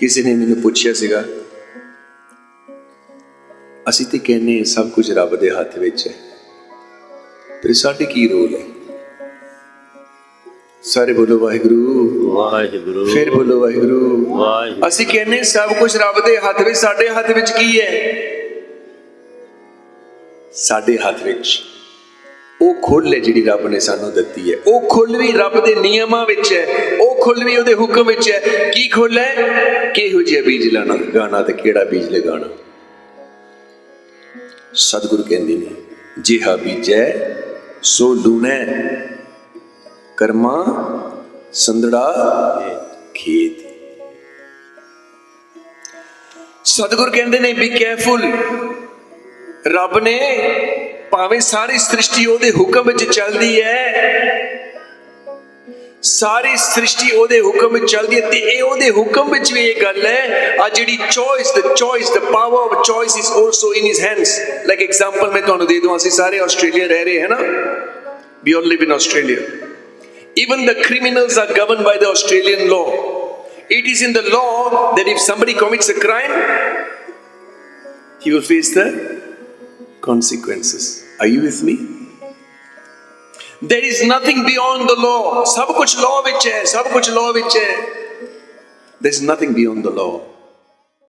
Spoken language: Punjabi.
ਕਿਸੇ ਨੇ ਮੈਨੂੰ ਪੁੱਛਿਆ ਸੀਗਾ ਅਸੀਂ ਤੇ ਕਹਿੰਨੇ ਸਭ ਕੁਝ ਰੱਬ ਦੇ ਹੱਥ ਵਿੱਚ ਹੈ ਫਿਰ ਸਾਡੇ ਕੀ ਰੋਲ ਹੈ? ਸਾਰੇ ਬੋਲੋ ਵਾਹਿਗੁਰੂ। ਵਾਹਿਗੁਰੂ। ਫਿਰ ਬੋਲੋ ਵਾਹਿਗੁਰੂ। ਵਾਹਿਗੁਰੂ। ਅਸੀਂ ਕਹਿੰਨੇ ਸਭ ਕੁਝ ਰੱਬ ਦੇ ਹੱਥ ਵਿੱਚ ਸਾਡੇ ਹੱਥ ਵਿੱਚ ਕੀ ਹੈ? ਸਾਡੇ ਹੱਥ ਵਿੱਚ। ਉਹ ਖੁੱਲ੍ਹ ਹੈ ਜਿਹੜੀ ਰੱਬ ਨੇ ਸਾਨੂੰ ਦਿੱਤੀ ਹੈ। ਉਹ ਖੁੱਲ੍ਹ ਵੀ ਰੱਬ ਦੇ ਨਿਯਮਾਂ ਵਿੱਚ ਹੈ। ਉਹ ਵੀ ਉਹਦੇ ਹੁਕਮ ਵਿੱਚ ਹੈ। ਕੀ ਖੁੱਲ੍ਹ? ਹੈ ਕਿਹੋ ਜਿਹਾ ਬੀਜ ਲਾਣਾ? ਗਾਣਾ ਤੇ ਕਿਹੜਾ ਬੀਜ ਲਗਾਉਣਾ? ਸਤਿਗੁਰੂ ਕਹਿੰਦੇ ਨੇ, ਜਿਹਾ ਬੀਜੈ, ਸੋ ਲੂਣੈ। ਕਰਮਾ ਸੰਦੜਾ ਖੇਤ। ਸਤਿਗੁਰ ਕਹਿੰਦੇ ਨੇ ਬੀ ਕੇਅਰਫੁਲ ਰੱਬ ਨੇ ਭਾਵੇਂ ਸਾਰੀ ਸ੍ਰਿਸ਼ਟੀ ਉਹਦੇ ਹੁਕਮ ਵਿੱਚ ਚੱਲਦੀ ਹੈ ਸਾਰੀ ਸ੍ਰਿਸ਼ਟੀ ਉਹਦੇ ਹੁਕਮ ਵਿੱਚ ਚੱਲਦੀ ਹੈ ਤੇ ਇਹ ਉਹਦੇ ਹੁਕਮ ਵਿੱਚ ਵੀ ਇਹ ਗੱਲ ਹੈ ਆ ਜਿਹੜੀ choice the choice the power of choice is also in his hands like example ਮੈਂ ਤੁਹਾਨੂੰ ਦੇ ਦਵਾਂ ਅਸੀਂ ਸਾਰੇ ਆਸਟ੍ਰੇਲੀਆ ਰਹਿ ਰਹੇ ਹਾਂ ਨਾ we all live in Australia. Even the criminals are governed by the Australian law. It is in the law that if somebody commits a crime, he will face the consequences. Are you with me? there is nothing beyond the law. sab kuch law vich hai there is nothing beyond the law.